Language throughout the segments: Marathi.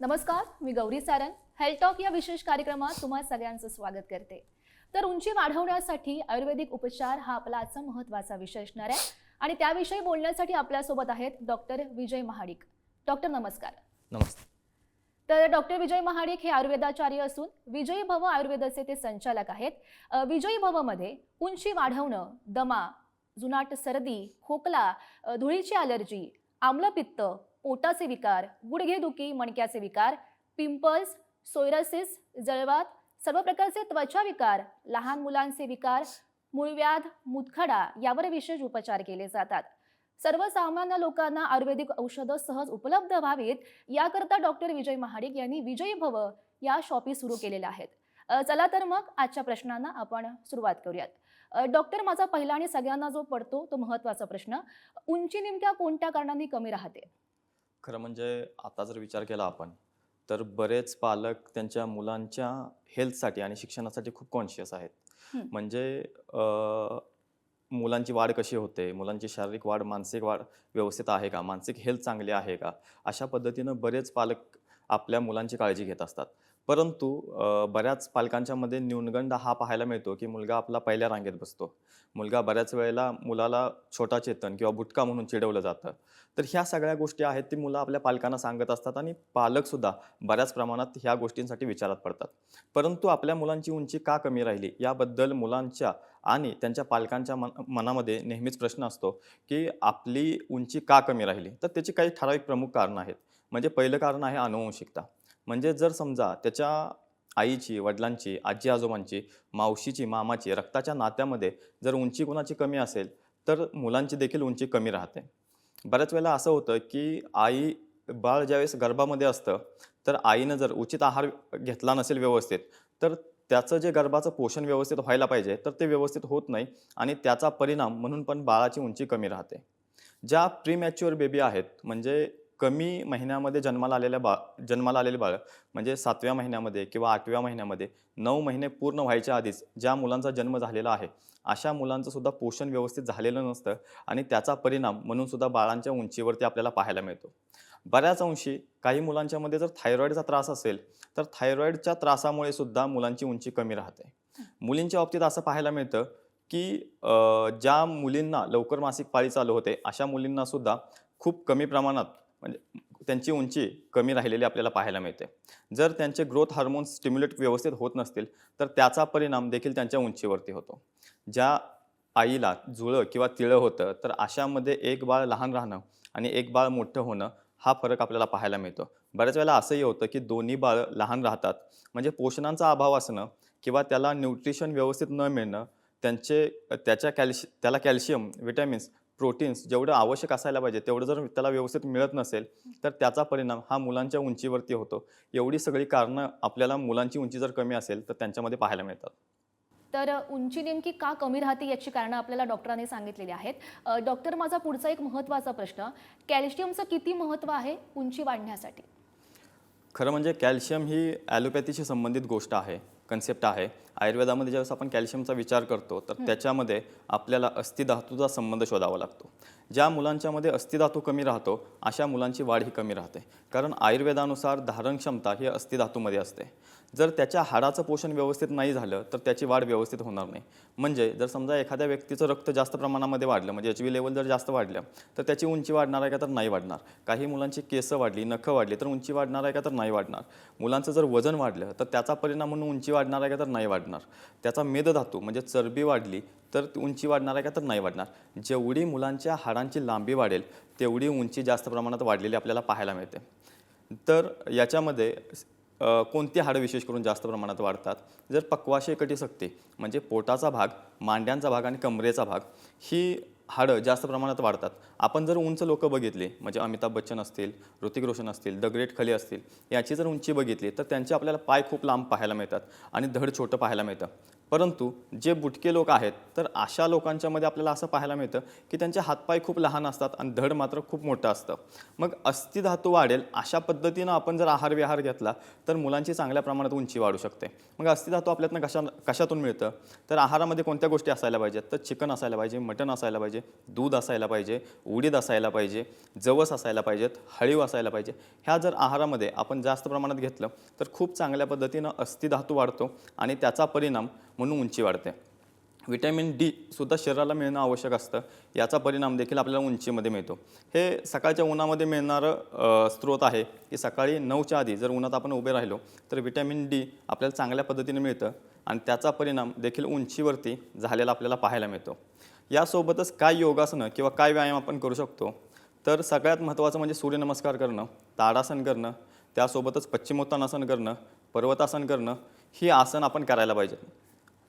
नमस्कार मी गौरी सारंग. हेल्थ टॉक या विशेष कार्यक्रमात तुम्हा सगळ्यांचं स्वागत करते. तर उंची वाढवण्यासाठी आयुर्वेदिक उपचार हा आपला आजचा महत्त्वाचा विषय असणार आहे. आणि त्याविषयी बोलण्यासाठी आपल्यासोबत आहेत डॉक्टर विजय महाडिक. डॉक्टर नमस्कार. नमस्ते. तर डॉक्टर विजय महाडिक हे आयुर्वेदाचार्य असून विजयी भव आयुर्वेदाचे ते संचालक आहेत. विजयी भवमध्ये उंची वाढवणं दमा जुनाट सर्दी खोकला धुळीची अलर्जी आम्लपित्त पोटाचे विकार गुडघेदुखी मणक्याचे विकार पिंपल्स सोयरसिस जळवात सर्व प्रकारचे त्वचा विकार लहान मुलांचे विकार मूळव्याध मुतखडा यावर विशेष उपचार केले जातात. सर्वसामान्य लोकांना आयुर्वेदिक औषधं सहज उपलब्ध व्हावीत याकरता डॉक्टर विजय महाडिक यांनी विजयी भव या शॉपी सुरू केलेल्या आहेत. चला तर मग आजच्या प्रश्नांना आपण सुरुवात करूयात. डॉक्टर माझा पहिला आणि सगळ्यांना जो पडतो तो महत्त्वाचा प्रश्न उंची नेमक्या कोणत्या कारणांनी कमी राहते? खरं म्हणजे आता जर विचार केला आपण तर बरेच पालक त्यांच्या मुलांच्या हेल्थसाठी आणि शिक्षणासाठी खूप कॉन्शियस आहेत. म्हणजे अ, मुलांची वाढ कशी होते? मुलांची शारीरिक वाढ मानसिक वाढ व्यवस्थित आहे का? मानसिक हेल्थ चांगली आहे का? अशा पद्धतीनं बरेच पालक आपल्या मुलांची काळजी घेत असतात. परंतु बऱ्याच पालकांच्यामध्ये न्यूनगंड हा पाहायला मिळतो की मुलगा आपला पहिल्या रांगेत बसतो. मुलगा बऱ्याच वेळेला मुलाला छोटा चेतन किंवा बुटका म्हणून चिडवलं जातं. तर ह्या सगळ्या गोष्टी आहेत ती मुलं आपल्या पालकांना सांगत असतात आणि पालकसुद्धा बऱ्याच प्रमाणात ह्या गोष्टींसाठी विचारात पडतात. परंतु आपल्या मुलांची उंची का कमी राहिली? याबद्दल मुलांच्या आणि त्यांच्या पालकांच्या मन मनामध्ये नेहमीच प्रश्न असतो की आपली उंची का कमी राहिली? तर त्याची काही ठराविक प्रमुख कारणं आहेत. म्हणजे पहिलं कारण आहे अनुवंशिकता म्हणजे जर समजा त्याच्या आईची वडिलांची आजी आजोबांची मावशीची मामाची रक्ताच्या नात्यामध्ये जर उंची कोणाची कमी असेल तर मुलांची देखील उंची कमी राहते. बऱ्याच वेळेला असं होतं की आई बाळ ज्यावेळेस गर्भामध्ये असतं तर आईनं जर उचित आहार घेतला नसेल व्यवस्थित तर त्याचं जे गर्भाचं पोषण व्यवस्थित व्हायला पाहिजे तर ते व्यवस्थित होत नाही आणि त्याचा परिणाम म्हणून पण बाळाची उंची कमी राहते. ज्या प्रीमॅच्युअर बेबी आहेत म्हणजे कमी महिन्यामध्ये जन्माला आलेल्या बा जन्माला आलेले बाळ म्हणजे सातव्या महिन्यामध्ये किंवा आठव्या महिन्यामध्ये नऊ महिने पूर्ण व्हायच्या आधीच ज्या मुलांचा जन्म झालेला आहे अशा मुलांचं सुद्धा पोषण व्यवस्थित झालेलं नसतं आणि त्याचा परिणाम म्हणून सुद्धा बाळांच्या उंचीवरती आपल्याला पाहायला मिळतो. बऱ्याच अंशी काही मुलांच्यामध्ये जर थायरॉईडचा त्रास असेल तर थायरॉईडच्या त्रासामुळे सुद्धा मुलांची उंची कमी राहते. मुलींच्या बाबतीत असं पाहायला मिळतं की ज्या मुलींना लवकर मासिक पाळी चालू होते अशा मुलींना सुद्धा खूप कमी प्रमाणात म्हणजे त्यांची उंची कमी राहिलेली आपल्याला पाहायला मिळते. जर त्यांचे ग्रोथ हार्मोन्स स्टिम्युलेट व्यवस्थित होत नसतील तर त्याचा परिणाम देखील त्यांच्या उंचीवरती होतो. ज्या आईला जुळं किंवा तिळं होतं तर अशामध्ये एक बाळ लहान राहणं आणि एक बाळ मोठं होणं हा फरक आपल्याला पाहायला मिळतो. बऱ्याच वेळेला असंही होतं की दोन्ही बाळ लहान राहतात. म्हणजे पोषणांचा अभाव असणं किंवा त्याला न्यूट्रिशन व्यवस्थित न मिळणं त्यांचे त्याच्या कॅल्शि त्याला कॅल्शियम विटॅमिन्स प्रोटीन्स जेवढं आवश्यक असायला पाहिजे तेवढं जर त्याला व्यवस्थित मिळत नसेल तर त्याचा परिणाम हा मुलांच्या उंचीवरती होतो. एवढी सगळी कारणं आपल्याला मुलांची उंची जर कमी असेल तर त्यांच्यामध्ये पाहायला मिळतात. तर उंची नेमकी का कमी राहते याची कारणं आपल्याला डॉक्टरांनी सांगितलेली आहेत. डॉक्टर माझा पुढचा एक महत्त्वाचा प्रश्न कॅल्शियमचं किती महत्त्व आहे उंची वाढण्यासाठी? खरं म्हणजे कॅल्शियम ही ॲलोपॅथीशी संबंधित गोष्ट आहे. कन्सेप्ट आहे. आयुर्वेदामध्ये ज्यावेळेस आपण कॅल्शियमचा विचार करतो तर त्याच्यामध्ये आपल्याला अस्थिधातूचा संबंध शोधावा लागतो. ज्या मुलांच्यामध्ये अस्थिधातू कमी राहतो अशा मुलांची वाढ ही कमी राहते. कारण आयुर्वेदानुसार धारण क्षमता ही अस्थिधातूमध्ये असते. जर त्याच्या हाडाचं पोषण व्यवस्थित नाही झालं तर त्याची वाढ व्यवस्थित होणार नाही. म्हणजे जर समजा एखाद्या व्यक्तीचं रक्त जास्त प्रमाणामध्ये वाढलं म्हणजे एच बी लेवल जर जास्त वाढलं तर त्याची उंची वाढणार आहे का तर नाही वाढणार. काही मुलांची केसं वाढली नखं वाढली तर उंची वाढणार आहे का तर नाही वाढणार. मुलांचं जर वजन वाढलं तर त्याचा परिणाम म्हणून उंची वाढणार आहे का तर नाही वाढणार. त्याचा मेदधातू म्हणजे चरबी वाढली तर उंची वाढणार आहे का तर नाही वाढणार. जेवढी मुलांच्या हाडांची लांबी वाढेल तेवढी उंची जास्त प्रमाणात वाढलेली आपल्याला पाहायला मिळते. तर याच्यामध्ये कोणती हाडं विशेष करून जास्त प्रमाणात वाढतात? जर पक्वाशय सकते म्हणजे पोटाचा भाग मांड्यांचा भाग आणि कमरेचा भाग ही हाडं जास्त प्रमाणात वाढतात. आपण जर उंच लोक बघितले म्हणजे अमिताभ बच्चन असतील ऋतिक रोशन असतील द ग्रेट खली असतील याची जर उंची बघितली तर त्यांचे आपल्याला पाय खूप लांब पाहायला मिळतात आणि धड छोटं पाहायला मिळतं. परंतु जे बुटके लोक आहेत तर अशा लोकांच्यामध्ये आपल्याला असं पाहायला मिळतं की त्यांचे हातपाय खूप लहान असतात आणि धड मात्र खूप मोठं असतं. मग अस्थिधातू वाढेल अशा पद्धतीनं आपण जर आहार विहार घेतला तर मुलांची चांगल्या प्रमाणात उंची वाढू शकते. मग अस्थिधातू आपल्यातनं कशा कशातून मिळतं? तर आहारामध्ये कोणत्या गोष्टी असायला पाहिजेत? तर चिकन असायला पाहिजे मटण असायला पाहिजे दूध असायला पाहिजे उडीद असायला पाहिजे जवस असायला पाहिजेत हळीव असायला पाहिजे. ह्या जर आहारामध्ये आपण जास्त प्रमाणात घेतलं तर खूप चांगल्या पद्धतीनं अस्थिधातू वाढतो आणि त्याचा परिणाम म्हणून उंची वाढते. विटॅमिन डी सुद्धा शरीराला मिळणं आवश्यक असतं. याचा परिणाम देखील आपल्याला उंचीमध्ये मिळतो. हे सकाळच्या उन्हामध्ये मिळणारं स्रोत आहे की सकाळी नऊच्या आधी जर उन्हात आपण उभे राहिलो तर विटॅमिन डी आपल्याला चांगल्या पद्धतीने मिळतं आणि त्याचा परिणाम देखील उंचीवरती झालेला आपल्याला पाहायला मिळतो. यासोबतच काय योगासनं किंवा काय व्यायाम आपण करू शकतो? तर सगळ्यात महत्त्वाचं म्हणजे सूर्यनमस्कार करणं ताडासन करणं त्यासोबतच पश्चिमोत्तानासन करणं पर्वतासन करणं ही आसन आपण करायला पाहिजेत.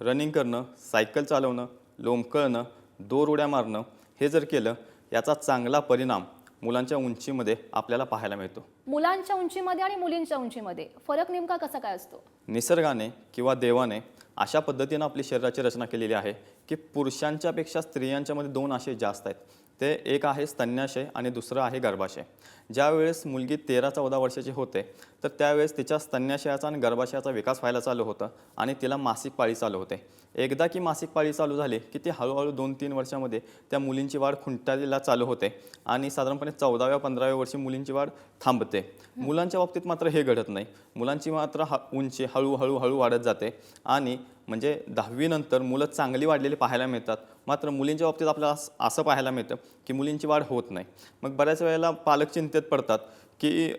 रनिंग करणं सायकल चालवणं लोंबकळणं दोर उड्या मारणं हे जर केलं याचा चांगला परिणाम मुलांच्या उंचीमध्ये आपल्याला पाहायला मिळतो. मुलांच्या उंचीमध्ये आणि मुलींच्या उंचीमध्ये फरक नेमका कसा काय असतो? निसर्गाने किंवा देवाने अशा पद्धतीनं आपली शरीराची रचना केलेली आहे की पुरुषांच्यापेक्षा स्त्रियांच्यामध्ये दोन आशय जास्त आहेत. ते एक आहे स्तन्याशय आणि दुसरं आहे गर्भाशय. ज्यावेळेस मुलगी तेरा चौदा वर्षाची होते तर त्यावेळेस तिच्या स्तन्याशयाचा आणि गर्भाशयाचा विकास व्हायला चालू होतं आणि तिला मासिक पाळी चालू होते. एकदा की मासिक पाळी चालू झाली की ती हळूहळू दोन तीन वर्षामध्ये त्या मुलींची वाढ खुंटायला चालू होते आणि साधारणपणे चौदाव्या पंधराव्या वर्षी मुलींची वाढ थांबते. मुलांच्या बाबतीत मात्र हे घडत नाही. मुलांची मात्र ह उंची हळूहळू हळू वाढत जाते आणि म्हणजे दहावीनंतर मुलं चांगली वाढलेली पाहायला मिळतात. मात्र मुलींच्या बाबतीत आपल्याला असं पाहायला मिळतं की मुलींची वाढ होत नाही. मग बऱ्याच वेळेला पालक चिंतेत पडतात की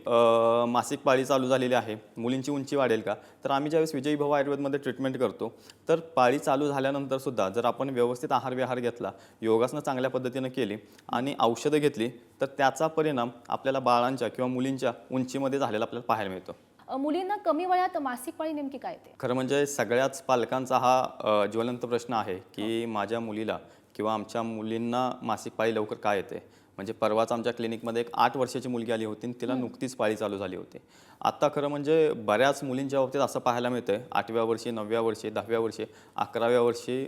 मासिक पाळी चालू झालेली आहे मुलींची उंची वाढेल का? तर आम्ही ज्यावेळेस विजयी भाऊ आयुर्वेदमध्ये ट्रीटमेंट करतो तर पाळी चालू झाल्यानंतर सुद्धा जर आपण व्यवस्थित आहार विहार घेतला योगासनं चांगल्या पद्धतीनं केली आणि औषधं घेतली तर त्याचा परिणाम आपल्याला बाळांच्या किंवा मुलींच्या उंचीमध्ये झालेला आपल्याला पाहायला मिळतो. मुलींना कमी वयात मासिक पाळी नेमकी काय येते खरं म्हणजे सगळ्याच पालकांचा हा ज्वलंत प्रश्न आहे की माझ्या मुलीला किंवा आमच्या मुलींना मासिक पाळी लवकर काय येते? म्हणजे परवाच आमच्या क्लिनिकमध्ये एक आठ वर्षाची मुलगी आली होती आणि तिला नुकतीच पाळी चालू झाली होती. आता खरं म्हणजे बऱ्याच मुलींच्या बाबतीत असं पाहायला मिळतं आहे आठव्या वर्षी नवव्या वर्षी दहाव्या वर्षी अकराव्या वर्षी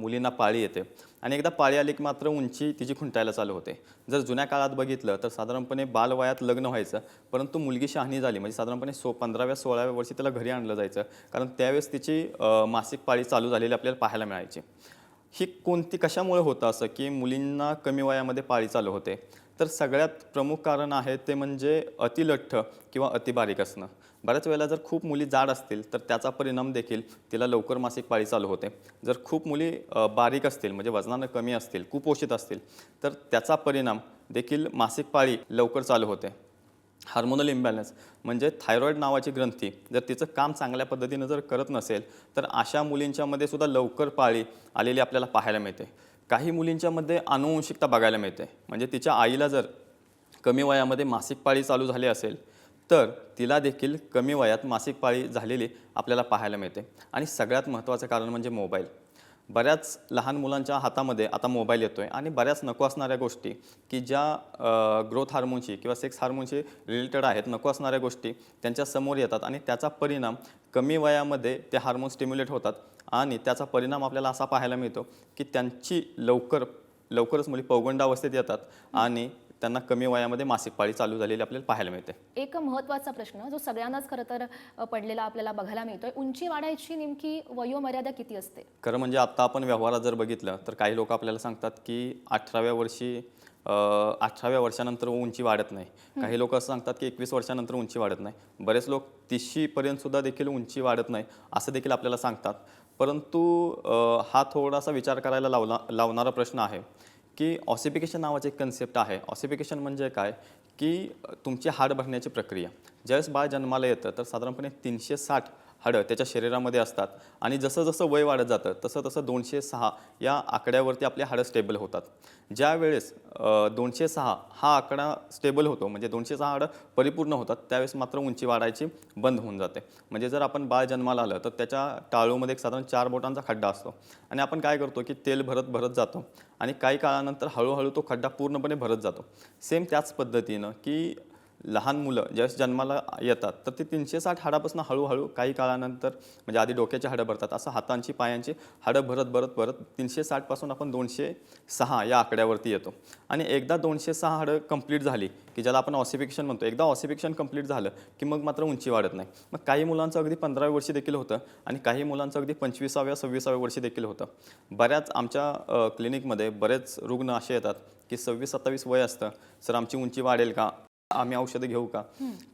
मुलींना पाळी येते. आणि एकदा पाळी आली की मात्र उंची तिची खुंटायला चालू होते. जर जुन्या काळात बघितलं तर साधारणपणे बालवयात लग्न व्हायचं परंतु मुलगी शहाणी झाली. म्हणजे साधारणपणे सो पंधराव्या सोळाव्या वर्षी तिला घरी आणलं जायचं. कारण त्यावेळेस तिची मासिक पाळी चालू झालेली आपल्याला पाहायला मिळायची. ही कोणती कशामुळे होतं असं की मुलींना कमी वयामध्ये पाळी चालू होते? तर सगळ्यात प्रमुख कारण आहे ते म्हणजे अतिलठ्ठ किंवा अतिबारीक असणं. बऱ्याच वेळेला जर खूप मुली जाड असतील तर त्याचा परिणाम देखील तिला लवकर मासिक पाळी चालू होते. जर खूप मुली बारीक असतील म्हणजे वजनानं कमी असतील कुपोषित असतील तर त्याचा परिणाम देखील मासिक पाळी लवकर चालू होते. हार्मोनल इम्बॅलन्स म्हणजे थायरॉईड नावाची ग्रंथी जर तिचं काम चांगल्या पद्धतीनं जर करत नसेल तर अशा मुलींच्यामध्ये सुद्धा लवकर पाळी आलेली आपल्याला पाहायला मिळते. काही मुलींच्यामध्ये अनुवंशिकता बघायला मिळते. म्हणजे तिच्या आईला जर कमी वयामध्ये मासिक पाळी चालू झाली असेल तर तिला देखील कमी वयात मासिक पाळी झालेली आपल्याला पाहायला मिळते. आणि सगळ्यात महत्त्वाचं कारण म्हणजे मोबाईल. बऱ्याच लहान मुलांच्या हातामध्ये आता मोबाईल येतो आहे आणि बऱ्याच नको असणाऱ्या गोष्टी की ज्या ग्रोथ हार्मोनशी किंवा सेक्स हार्मोनशी रिलेटेड आहेत नको असणाऱ्या गोष्टी त्यांच्यासमोर येतात आणि त्याचा परिणाम कमी वयामध्ये ते हार्मोन स्टिम्युलेट होतात आणि त्याचा परिणाम आपल्याला असा पाहायला मिळतो की त्यांची लवकर लवकरच मुली पौगंडावस्थेत येतात आणि त्यांना कमी वयामध्ये मासिक पाळी चालू झालेली आपल्याला पाहायला मिळते. एक महत्त्वाचा प्रश्न जो सगळ्यांनाच खरं तर पडलेला आपल्याला बघायला मिळतोय उंची वाढायची नेमकी वयोमर्यादा किती असते? खरं म्हणजे आता आपण व्यवहारात जर बघितलं तर काही लोक आपल्याला सांगतात की अठराव्या वर्षी अठराव्या वर्षानंतर उंची वाढत नाही. काही लोक असं सांगतात की एकवीस वर्षानंतर उंची वाढत नाही. बरेच लोक तीसशीपर्यंत सुद्धा देखील उंची वाढत नाही असं देखील आपल्याला सांगतात. परंतु हा थोडासा विचार करायला लावला लावणारा प्रश्न आहे. की ऑसिफिकेशन नावाचं एक कन्सेप्ट आहे. ऑसिफिकेशन म्हणजे काय? की तुमची हाड भरण्याची प्रक्रिया. ज्यावेळेस बाळ जन्माला येतं तर साधारणपणे तीनशे साठ हाडं त्याच्या शरीरामध्ये असतात. आणि जसं जसं वय वाढत जातं तसं तसं दोनशे सहा या आकड्यावरती आपले हाडं स्टेबल होतात. ज्या वेळेस दोनशे सहा हा आकडा स्टेबल होतो म्हणजे दोनशे सहा हाडं परिपूर्ण होतात त्यावेळेस मात्र उंची वाढायची बंद होऊन जाते. म्हणजे जर आपण बाळ जन्माला आलं तर त्याच्या टाळूमध्ये एक साधारण चार बोटांचा खड्डा असतो. आणि आपण काय करतो की तेल भरत भरत जातो. आणि काही काळानंतर हळूहळू तो खड्डा पूर्णपणे भरत जातो. सेम त्याच पद्धतीनं की लहान मुलं ज्यावेळेस जन्माला येतात तर ते तीनशे साठ हाडापासून हळूहळू काही काळानंतर म्हणजे आधी डोक्याचे हाडं भरतात असं हातांची पायांची हाडं भरत भरत भरत तीनशे साठपासून आपण दोनशे सहा या आकड्यावरती येतो. आणि एकदा दोनशे सहा हाडं कंप्लीट झाली की ज्याला आपण ऑसिफिकेशन म्हणतो एकदा ऑसिफिकेशन कंप्लीट झालं की मग मात्र उंची वाढत नाही. मग काही मुलांचं अगदी पंधराव्या वर्षी देखील होतं आणि काही मुलांचं अगदी पंचवीसाव्या सव्वीसाव्या वर्षी देखील होतं. बऱ्याच आमच्या क्लिनिकमध्ये बरेच रुग्ण असे येतात की सव्वीस सत्तावीस वय असतं सर आमची उंची वाढेल का? आम्ही औषधं घेऊ का?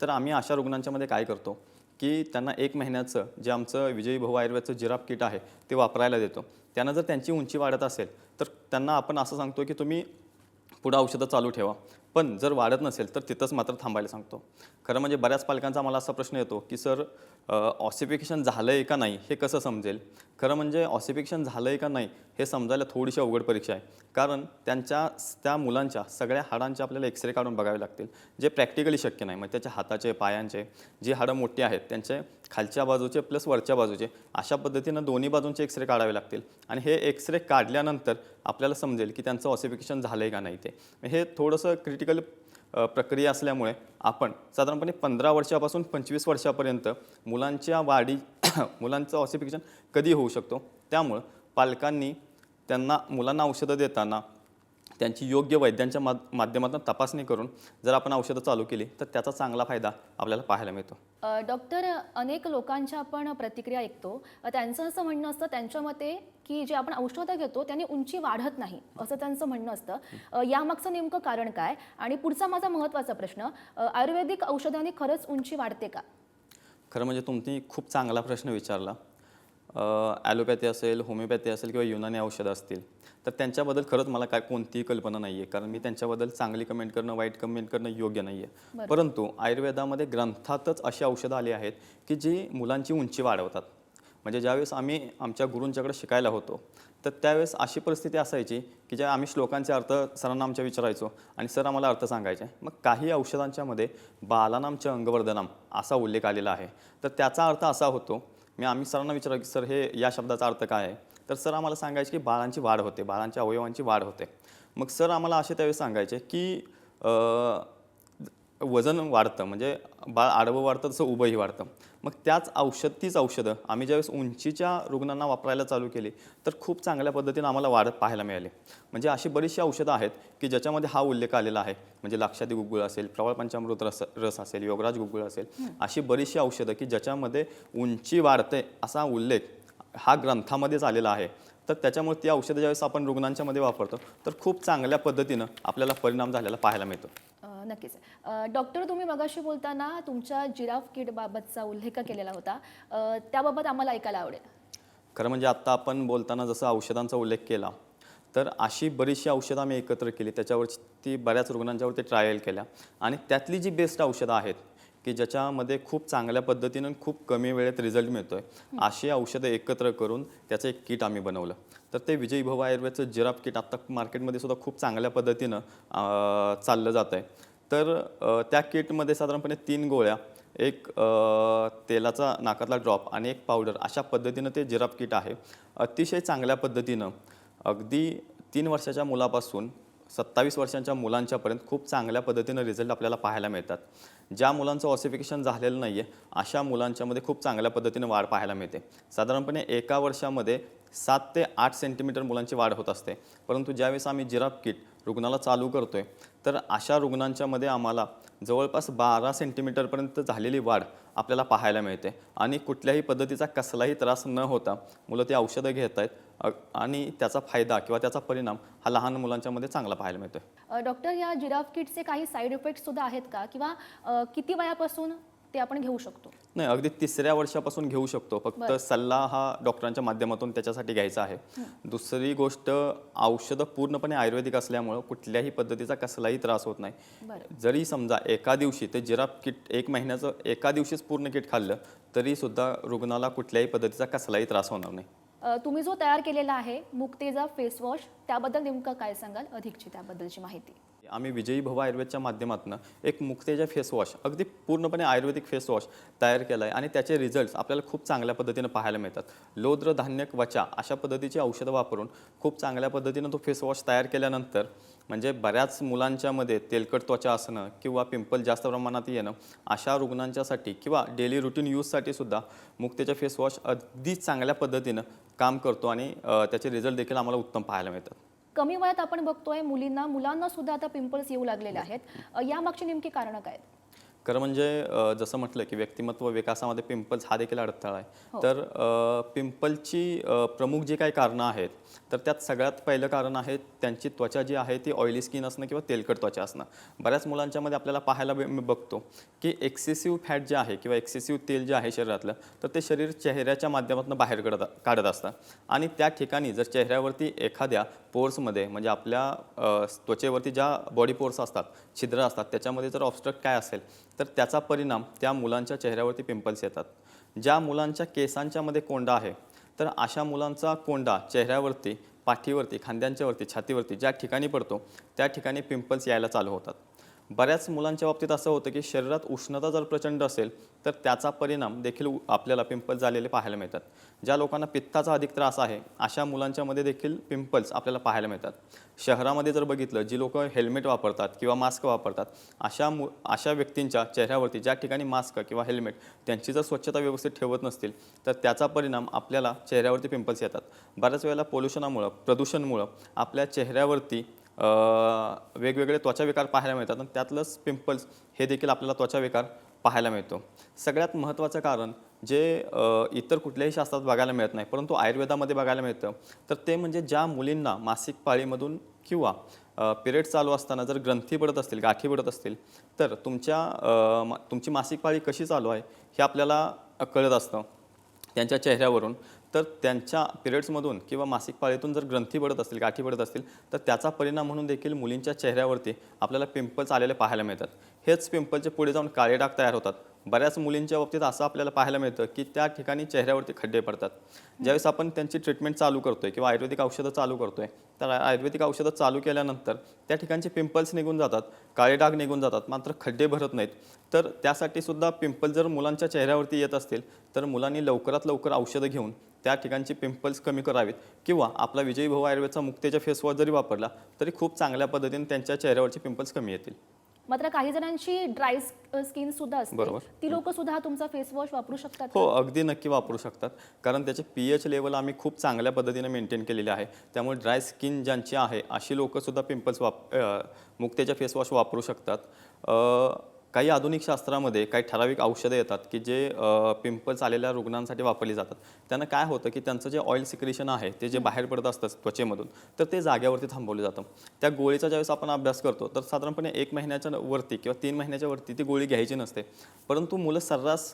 तर आम्ही अशा रुग्णांच्या मध्ये काय करतो की त्यांना एक महिन्याचं जे आमचं विजयी भाऊ आयुर्वेदचं जिराप किट आहे ते वापरायला देतो. त्यांना जर त्यांची उंची वाढत असेल तर त्यांना आपण असं सांगतो की तुम्ही पुढं औषधं चालू ठेवा. पण जर वाढत नसेल तर तिथंच मात्र थांबायला सांगतो. खरं म्हणजे बऱ्याच पालकांचा मला असा प्रश्न येतो की सर ऑसिफिकेशन झालं आहे का नाही हे कसं समजेल? खरं म्हणजे ऑसिफिकेशन झालं आहे का नाही हे समजायला थोडीशी अवघड परीक्षा आहे. कारण त्यांच्या त्या मुलांच्या सगळ्या हाडांचे आपल्याला एक्सरे काढून बघावे लागतील. जे प्रॅक्टिकली शक्य नाही. मग त्याच्या हाताचे पायांचे जी हाडं मोठी आहेत त्यांचे खालच्या बाजूचे प्लस वरच्या बाजूचे अशा पद्धतीनं दोन्ही बाजूंचे एक्सरे काढावे लागतील. आणि हे एक्सरे काढल्यानंतर आपल्याला समजेल की त्यांचं ऑसिफिकेशन झालं आहे का नाही ते. हे थोडंसं क्रिटिकल प्रक्रिया असल्यामुळे आपण साधारणपणे पंधरा वर्षापासून पंचवीस वर्षापर्यंत मुलांच्या वाढी मुलांचं ऑसिफिकेशन कधी होऊ शकतो? त्यामुळं पालकांनी त्यांना मुलांना औषधं देताना त्यांची योग्य वैद्यांच्या माध माध्यमातून तपासणी करून जर आपण औषधं चालू केली तर त्याचा चांगला फायदा आपल्याला पाहायला मिळतो. डॉक्टर अनेक लोकांच्या आपण प्रतिक्रिया ऐकतो. त्यांचं असं म्हणणं असतं त्यांच्या मते की जे आपण औषधं घेतो त्याने उंची वाढत नाही असं त्यांचं म्हणणं असतं. यामागचं नेमकं कारण काय? आणि पुढचा माझा महत्त्वाचा प्रश्न आयुर्वेदिक औषधाने खरंच उंची वाढते का? खरं म्हणजे तुम्ही खूप चांगला प्रश्न विचारला. ॲलोपॅथी असेल होमिओपॅथी असेल किंवा युनानी औषधं असतील तर त्यांच्याबद्दल खरंच मला काय कोणतीही कल्पना नाही आहे कारण मी त्यांच्याबद्दल चांगली कमेंट करणं वाईट कमेंट करणं योग्य नाही आहे परंतु आयुर्वेदामध्ये ग्रंथातच अशी औषधं आली आहेत की जी मुलांची उंची वाढवतात. म्हणजे ज्यावेळेस आम्ही आमच्या गुरूंच्याकडे शिकायला होतो तर त्यावेळेस अशी परिस्थिती असायची की ज्या आम्ही श्लोकांचे अर्थ सरांना आमच्या विचारायचो आणि सर आम्हाला अर्थ सांगायचे. मग काही औषधांच्यामध्ये बालानामचे अंगवर्धनाम असा उल्लेख आलेला आहे. तर त्याचा अर्थ असा होतो मी आम्ही सरांना विचारलं की सर हे या शब्दाचा अर्थ काय आहे? तर सर आम्हाला सांगायचे की बाळांची वाढ होते. बाळांच्या अवयवांची वाढ होते. मग सर आम्हाला असे त्यावेळेस सांगायचे की वजन वाढतं म्हणजे बाळ आडवं वाढतं तसं उभंही वाढतं. मग त्याच औषध तीच औषधं आम्ही ज्यावेळेस उंचीच्या रुग्णांना वापरायला चालू केली तर खूप चांगल्या पद्धतीनं आम्हाला वाढत पाहायला मिळाली. म्हणजे अशी बरीचशी औषधं आहेत की ज्याच्यामध्ये हा उल्लेख आलेला आहे. म्हणजे लाक्षादी गुगुळ असेल प्रवाळ पंचामृत रस रस असेल योगराज गुगुळ असेल अशी बरीचशी औषधं की ज्याच्यामध्ये उंची वाढते असा उल्लेख हा ग्रंथामध्येच आलेला आहे. तर त्याच्यामुळे ती औषधं ज्यावेळेस आपण रुग्णांच्यामध्ये वापरतो तर खूप चांगल्या पद्धतीनं आपल्याला परिणाम झालेला पाहायला मिळतो. नक्कीच. डॉक्टर तुम्ही मगाशी बोलताना तुमच्या जिराफ किटबाबतचा उल्लेख केलेला होता. त्याबाबत आम्हाला ऐकायला आवडेल. खरं म्हणजे आत्ता आपण बोलताना जसं औषधांचा उल्लेख केला तर अशी बरीचशी औषधं आम्ही एकत्र केली. त्याच्यावरती बऱ्याच रुग्णांच्यावरती ट्रायल केल्या. आणि त्यातली जी बेस्ट औषधं आहेत की ज्याच्यामध्ये खूप चांगल्या पद्धतीनं खूप कमी वेळेत रिझल्ट मिळतो आहे अशी औषधं एकत्र करून त्याचं एक किट आम्ही बनवलं. तर ते विजयी भव आयुर्वेदचं जिराफ किट आत्ता मार्केटमध्ये सुद्धा खूप चांगल्या पद्धतीनं चाललं जात आहे तर त्या किटमध्ये साधारणपणे तीन गोळ्या एक तेलाचा नाकातला ड्रॉप आणि एक पावडर अशा पद्धतीनं ते जिराफ किट आहे. अतिशय चांगल्या पद्धतीनं अगदी तीन वर्षाच्या मुलापासून सत्तावीस वर्षांच्या मुलांच्यापर्यंत खूप चांगल्या पद्धतीनं रिझल्ट आपल्याला पाहायला मिळतात. ज्या मुलांचं ऑसिफिकेशन झालेलं नाही आहे अशा मुलांच्यामध्ये खूप चांगल्या पद्धतीनं वाढ पाहायला मिळते. साधारणपणे एका वर्षामध्ये सात ते आठ सेंटीमीटर मुलांची वाढ होत असते. परंतु ज्यावेळेस आम्ही जिराफ किट रुग्णाला चालू करतो आहे तर अशा रुग्णांच्यामध्ये आम्हाला जवळपास बारा सेंटीमीटरपर्यंत झालेली वाढ आपल्याला पाहायला मिळते. आणि कुठल्याही पद्धतीचा कसलाही त्रास न होता मुलं ती औषधं घेत आहेत. आणि त्याचा फायदा किंवा त्याचा परिणाम हा लहान मुलांच्यामध्ये चांगला पाहायला मिळतो डॉक्टर या जिराफ किटचे काही साईड इफेक्ट सुद्धा आहेत का? किंवा किती वयापासून ते आपण घेऊ शकतो. नाही अगदी तिसऱ्या वर्षापासून घेऊ शकतो. फक्त बरं. सल्ला हा डॉक्टरांच्या माध्यमातून त्याच्यासाठी घ्यायचा आहे. दुसरी गोष्ट औषधं पूर्णपणे आयुर्वेदिक असल्यामुळं कुठल्याही पद्धतीचा कसलाही त्रास होत नाही. बरं. जरी समजा एका दिवशी ते जिराफ किट एक महिन्याचं एका दिवशीच पूर्ण किट खाल्लं तरी सुद्धा रुग्णाला कुठल्याही पद्धतीचा कसलाही त्रास होणार नाही. अ, तुम्ही जो तयार केलेला आहे मुक्तेजा फेस वॉश त्याबद्दल नेमकं काय सांगाल? अधिकची त्याबद्दलची माहिती. आम्ही विजयी भव आयुर्वेदच्या माध्यमातून एक मुक्तेजा फेसवॉश अगदी पूर्णपणे आयुर्वेदिक फेसवॉश तयार केला आहे आणि त्याचे रिझल्ट्स आपल्याला खूप चांगल्या पद्धतीनं पाहायला मिळतात. लोद्र धान्य त्वचा अशा पद्धतीची औषधं वापरून खूप चांगल्या पद्धतीनं तो फेसवॉश तयार केल्यानंतर म्हणजे बऱ्याच मुलांच्यामध्ये तेलकट त्वचा असणं किंवा पिंपल जास्त प्रमाणात येणं अशा रुग्णांच्यासाठी किंवा डेली रुटीन यूजसाठी सुद्धा मुक्तेच्या फेसवॉश अगदी चांगल्या पद्धतीनं काम करतो आणि त्याचे रिझल्ट देखील आम्हाला उत्तम पाहायला मिळतात. कमी वयात आपण बघतोय मुलींना मुलांना सुद्धा आता पिंपल्स येऊ लागलेले आहेत. यामागची नेमकी कारणं काय आहेत? खरं म्हणजे जसं म्हटलं की व्यक्तिमत्व विकासामध्ये पिंपल्स हा देखील अडथळा आहे. हो. तर पिंपलची प्रमुख जी काही कारणं आहेत तर त्यात सगळ्यात पहिलं कारण आहे त्यांची त्वचा जी आहे ती ऑइली स्किन असणं किंवा तेलकट त्वचा असणं. बऱ्याच मुलांच्यामध्ये आपल्याला पाहायला बघतो की एक्सेसिव्ह फॅट जे आहे किंवा एक्सेसिव्ह तेल जे आहे शरीरातलं तर ते शरीर चेहऱ्याच्या माध्यमातून बाहेर काढत काढत असतं. आणि त्या ठिकाणी जर चेहऱ्यावरती एखाद्या पोर्समध्ये म्हणजे आपल्या त्वचेवरती ज्या बॉडी पोर्स असतात छिद्र असतात त्याच्यामध्ये जर ऑब्स्ट्रक्ट काय असेल तर त्याचा परिणाम त्या मुलांच्या चेहऱ्यावरती पिंपल्स येतात. ज्या मुलांच्या केसांच्यामध्ये कोंडा आहे तर अशा मुलांचा कोंडा चेहऱ्यावरती पाठीवरती खांद्यांच्यावरती छातीवरती ज्या ठिकाणी पडतो त्या ठिकाणी पिंपल्स यायला चालू होतात. बऱ्याच मुलांच्या बाबतीत असं होतं की शरीरात उष्णता जर प्रचंड असेल तर त्याचा परिणाम देखील उ- आपल्याला पिंपल्स झालेले पाहायला मिळतात. ज्या लोकांना पित्ताचा अधिक त्रास आहे अशा मुलांच्यामध्ये देखील पिंपल्स आपल्याला पाहायला मिळतात. शहरामध्ये जर बघितलं जी लोक हेल्मेट वापरतात किंवा मास्क वापरतात अशा मु अशा व्यक्तींच्या चेहऱ्यावरती ज्या ठिकाणी मास्क किंवा हेल्मेट त्यांची जर स्वच्छता व्यवस्थित ठेवत नसतील तर त्याचा परिणाम आपल्याला चेहऱ्यावरती पिंपल्स येतात. बऱ्याच वेळेला पोल्युशनामुळं प्रदूषणमुळं आपल्या चेहऱ्यावरती वेगवेगळे वेगवेगळे त्वचाविकार पाहायला मिळतात आणि त्यातलंच पिंपल्स हे देखील आपल्याला त्वचाविकार पाहायला मिळतो. सगळ्यात महत्त्वाचं कारण जे इतर कुठल्याही शास्त्रात बघायला मिळत नाही परंतु आयुर्वेदामध्ये बघायला मिळतं तर ते म्हणजे ज्या मुलींना मासिक पाळीमधून किंवा पिरियड चालू असताना जर ग्रंथी पडत असतील गाठी पडत असतील तर तुमच्या मा- तुमची मासिक पाळी कशी चालू आहे हे आपल्याला कळत असतं. त्यांच्या चेहऱ्यावरून तर त्यांच्या पिरियड्समधून किंवा मासिक पाळीतून जर ग्रंथी पडत असतील गाठी पडत असतील तर त्याचा परिणाम म्हणून देखील मुलींच्या चेहऱ्यावरती आपल्याला पिंपल्स आलेले पाहायला मिळतात. हेच पिंपलचे पुढे जाऊन काळे डाग तयार होतात. बऱ्याच मुलींच्या बाबतीत असं आपल्याला पाहायला मिळतं की त्या ठिकाणी चेहऱ्यावरती खड्डे पडतात. ज्यावेळेस आपण त्यांची ट्रीटमेंट चालू करतोय किंवा आयुर्वेदिक औषधं चालू करतोय तर आयुर्वेदिक औषधं चालू केल्यानंतर त्या ठिकाणचे पिंपल्स निघून जातात काळे डाग निघून जातात मात्र खड्डे भरत नाहीत. तर त्यासाठी सुद्धा पिंपल जर मुलांच्या चेहऱ्यावरती येत असतील तर मुलांनी लवकरात लवकर औषधं घेऊन त्या ठिकाणची पिंपल्स कमी करावीत. किंवा आपला विजयी भाऊ आयुर्वेदचा मुक्तेच्या फेस वॉश जरी वापरला तरी खूप चांगल्या पद्धतीने त्यांच्या चेहऱ्यावरचे पिंपल्स कमी येतील. मात्र काही जणांची ड्राय स्किन सुद्धा असते. बरोबर. ती लोक सुद्धा तुमचा फेस वॉश वापरू शकतात हो अगदी नक्की वापरू शकतात. कारण त्याचे पी एच लेवल आम्ही खूप चांगल्या पद्धतीने मेंटेन केलेले आहे. त्यामुळे ड्राय स्किन ज्यांची आहे अशी लोकंसुद्धा पिंपल्स वाप मुक्तेच्या फेस वॉश वापरू शकतात. काही आधुनिक शास्त्रामध्ये काही ठराविक औषधं येतात की जे पिंपल्स आलेल्या रुग्णांसाठी वापरली जातात. त्यांना काय होतं की त्यांचं जे ऑइल सिक्रेशन आहे ते जे बाहेर पडत असतं त्वचेमधून तर ते जाग्यावरती थांबवलं जातं. त्या गोळीचा ज्यावेळेस आपण अभ्यास करतो तर साधारणपणे एक महिन्याच्या वरती किंवा तीन महिन्याच्या वरती ती गोळी घ्यायची नसते. परंतु मुलं सर्रास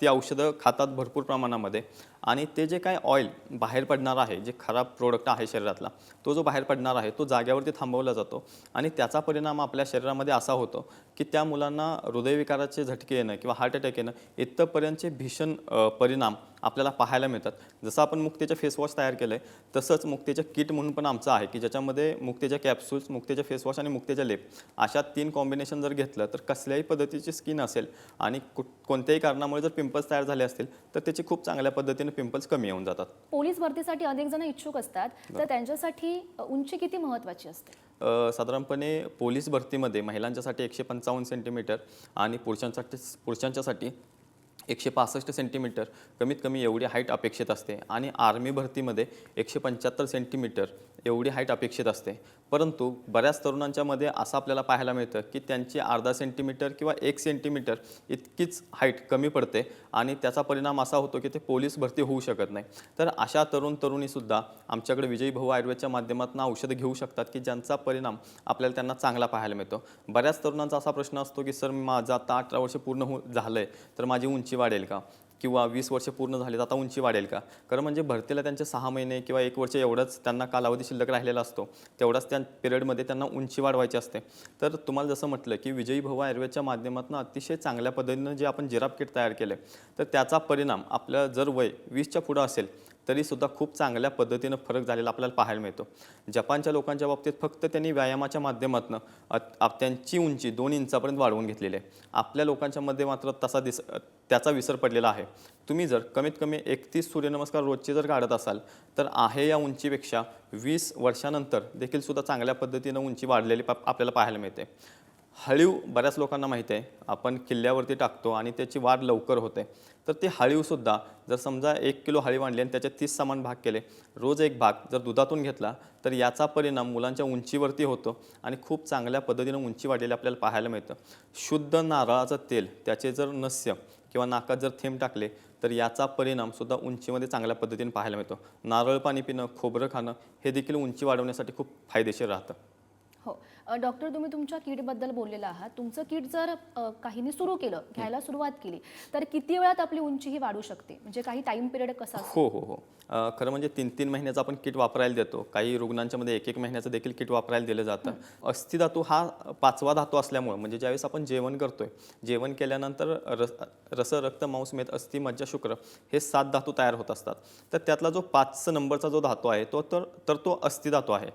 ती औषधं खातात भरपूर प्रमाणामध्ये. आणि ते जे काय ऑइल बाहेर पडणार आहे जे खराब प्रोडक्ट आहे शरीरातला तो जो बाहेर पडणार आहे तो जाग्यावरती थांबवला जातो. आणि त्याचा परिणाम आपल्या शरीरामध्ये असा होतो की त्या मुलांना हृदयविकाराचे झटके येणं किंवा हार्ट अटॅक येणं इथंपर्यंतचे भीषण परिणाम आपल्याला पाहायला मिळतात. जसं आपण मुक्तेच्या फेसवॉश तयार केलं आहे तसंच मुक्तेच्या किट म्हणून पण आमचं आहे की ज्याच्यामध्ये मुक्तेच्या कॅप्सूल्स मुक्तेच्या फेसवॉश आणि मुक्तेच्या लेप अशा तीन कॉम्बिनेशन जर घेतलं तर कसल्याही पद्धतीची स्किन असेल आणि कुठ कोणत्याही कारणामुळे जर पिंपल्स तयार झाले असतील तर त्याची खूप चांगल्या पद्धतीने पिंपल्स कमी येऊन जातात. पोलीस भरतीसाठी अनेक जण इच्छुक असतात तर त्यांच्यासाठी उंची किती महत्वाची असते? साधारणपणे पोलीस भरतीमध्ये महिलांच्यासाठी एकशे पंचावन्न सेंटीमीटर आणि पुरुषांसाठी पुरुषांच्यासाठी एकशे पासष्ट सेंटीमीटर कमीत कमी एवढी हाईट अपेक्षित असते. आणि आर्मी भरतीमध्ये एकशे पंच्याहत्तर सेंटीमीटर एवढी हाईट अपेक्षित असते. परंतु बऱ्याच तरुणांच्यामध्ये असं आपल्याला पाहायला मिळतं की त्यांची अर्धा सेंटीमीटर किंवा एक सेंटीमीटर इतकीच हाईट कमी पडते आणि त्याचा परिणाम असा होतो की ते पोलीस भरती होऊ शकत नाही. तर अशा तरुण तरुणीसुद्धा आमच्याकडे विजयी भाऊ आयुर्वेदच्या माध्यमातून औषधं घेऊ शकतात की ज्यांचा परिणाम आपल्याला त्यांना चांगला पाहायला मिळतो. बऱ्याच तरुणांचा असा प्रश्न असतो की सर माझं आता अठरा वर्ष पूर्ण हो झालं आहे तर माझी उंची वाढेल का? किंवा वीस वर्ष पूर्ण झाले तर आता उंची वाढेल का? कारण म्हणजे भरतीला त्यांचे सहा महिने किंवा एक वर्ष एवढंच त्यांना कालावधी शिल्लक राहिलेला असतो. तेवढाच त्या पिरियडमध्ये त्यांना उंची वाढवायची असते. तर तुम्हाला जसं म्हटलं की विजयी भव आयुर्वेदच्या माध्यमातून अतिशय चांगल्या पद्धतीनं जे आपण जिराब किट तयार केले तर त्याचा परिणाम आपलं जर वय वीसच्या पुढं असेल तरीसुद्धा खूप चांगल्या पद्धतीनं फरक झालेला आपल्याला पाहायला मिळतो. जपानच्या लोकांच्या बाबतीत फक्त त्यांनी व्यायामाच्या माध्यमातून त्यांची उंची दोन इंचापर्यंत वाढवून घेतलेली आहे. आपल्या लोकांच्यामध्ये मात्र तसा दिस त्याचा विसर पडलेला आहे. तुम्ही जर कमीत कमी एकतीस सूर्यनमस्कार रोजचे जर काढत असाल तर आहे या उंचीपेक्षा वीस वर्षानंतर देखील सुद्धा चांगल्या पद्धतीनं उंची वाढलेली पा आपल्याला पाहायला मिळते. हळीव बऱ्याच लोकांना माहिती आहे. आपण किल्ल्यावरती टाकतो आणि त्याची वाढ लवकर होते. तर ते हळीवसुद्धा जर समजा एक किलो हळीव आणली आणि त्याचे तीस समान भाग केले रोज एक भाग जर दुधातून घेतला तर याचा परिणाम मुलांच्या उंचीवरती होतो आणि खूप चांगल्या पद्धतीनं उंची वाढलेली आपल्याला पाहायला मिळतं. शुद्ध नारळाचं तेल त्याचे जर नस्य किंवा नाकात जर थेंब टाकले तर याचा परिणाम सुद्धा उंचीमध्ये चांगल्या पद्धतीने पाहायला मिळतो. नारळ पाणी पिणं खोबरं खाणं हे देखील उंची वाढवण्यासाठी खूप फायदेशीर राहतं. हो. डॉक्टर तुम्ही तुमच्या किटबद्दल बोललेला आहात. तुमचं किट जर काहींनी सुरू केलं घ्यायला सुरुवात केली तर किती वेळात आपली उंची ही वाढू शकते? म्हणजे काही टाइम पिरियड कसा हो हो हो. खरं म्हणजे तीन तीन महिन्याचं आपण किट वापरायला देतो. काही रुग्णांच्या मध्ये एक एक महिन्याचं देखील किट वापरायला दिलं जातं. अस्थिधातू हा पाचवा धातू असल्यामुळे म्हणजे ज्यावेळेस आपण जेवण करतोय जेवण केल्यानंतर रस रस रक्त मांस मेद अस्थि मज्जा शुक्र हे सात धातू तयार होत असतात. तर त्यातला जो पाच नंबरचा जो धातू आहे तो तर तर तो अस्थिधातू आहे.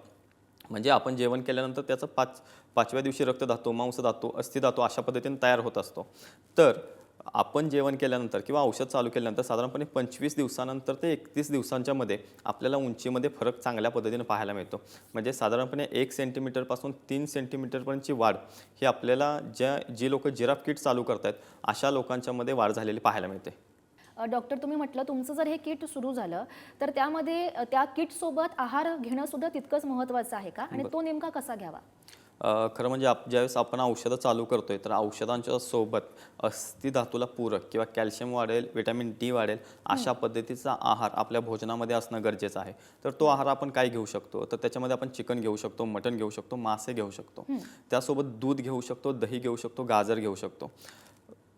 म्हणजे आपण जेवण केल्यानंतर त्याचं पाच पाचव्या दिवशी रक्तधातू मांसधातू अस्थिधातू अशा पद्धतीने तयार होत असतो. तर आपण जेवण केल्यानंतर किंवा औषध चालू केल्यानंतर साधारणपणे पंचवीस दिवसानंतर ते एकतीस दिवसांच्या मध्ये आपल्याला उंचीमध्ये फरक चांगल्या पद्धतीने पाहायला मिळतो. म्हणजे साधारणपणे एक सेंटीमीटरपासून तीन सेंटीमीटरपर्यंतची वाढ ही आपल्याला ज्या जी लोक जिराफ किट चालू करतात अशा लोकांच्यामध्ये वाढ झालेली पाहायला मिळते. डॉक्टर तुम्ही म्हटलं तुमचं जर हे किट सुरू झालं तर त्यामध्ये त्या किटसोबत आहार घेणं सुद्धा तितकंच महत्त्वाचं आहे का? आणि तो नेमका कसा घ्यावा? खरं म्हणजे आप ज्यावेळेस आपण औषधं चालू करतोय तर औषधांच्या सोबत अस्थिधातूला पूरक किंवा कॅल्शियम वाढेल विटॅमिन डी वाढेल अशा पद्धतीचा आहार आपल्या भोजनामध्ये असणं गरजेचं आहे. तर तो आहार आपण काय घेऊ शकतो? तर त्याच्यामध्ये आपण चिकन घेऊ शकतो मटण घेऊ शकतो मासे घेऊ शकतो. त्यासोबत दूध घेऊ शकतो दही घेऊ शकतो गाजर घेऊ शकतो.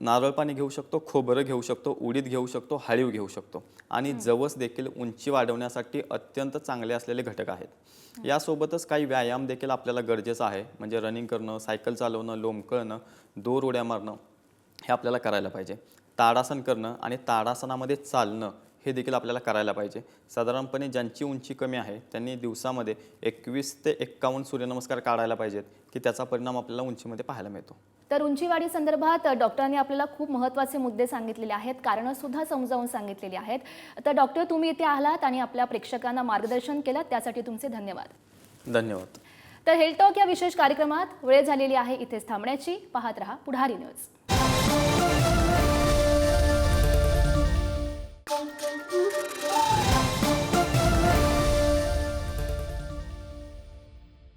नारळ पाणी घेऊ शकतो खोबरं घेऊ शकतो उडीद घेऊ शकतो हळीव घेऊ शकतो. आणि जवस देखील उंची वाढवण्यासाठी अत्यंत चांगले असलेले घटक आहेत. यासोबतच काही व्यायाम देखील आपल्याला गरजेचं आहे. म्हणजे रनिंग करणं सायकल चालवणं लोंबकळणं दोर उड्या मारणं हे आपल्याला करायला पाहिजे. ताडासन करणं आणि ताडासनामध्ये चालणं हे देखील आपल्याला करायला पाहिजे. साधारणपणे ज्यांची उंची कमी आहे त्यांनी दिवसामध्ये एकवीस ते एक्कावन्न सूर्यनमस्कार काढायला पाहिजेत की त्याचा परिणाम आपल्याला उंचीमध्ये पाहायला मिळतो. तर उंचीवाढी संदर्भात डॉक्टरांनी आपल्याला खूप महत्त्वाचे मुद्दे सांगितलेले आहेत कारणं सुद्धा समजावून सांगितलेली आहेत. तर डॉक्टर तुम्ही इथे आलात आणि आपल्या प्रेक्षकांना मार्गदर्शन केलं त्यासाठी तुमचे धन्यवाद. धन्यवाद. तर हेल्थ टॉक या विशेष कार्यक्रमात वेळ झालेली आहे इथेच थांबण्याची. पाहत रहा पुढारी न्यूज.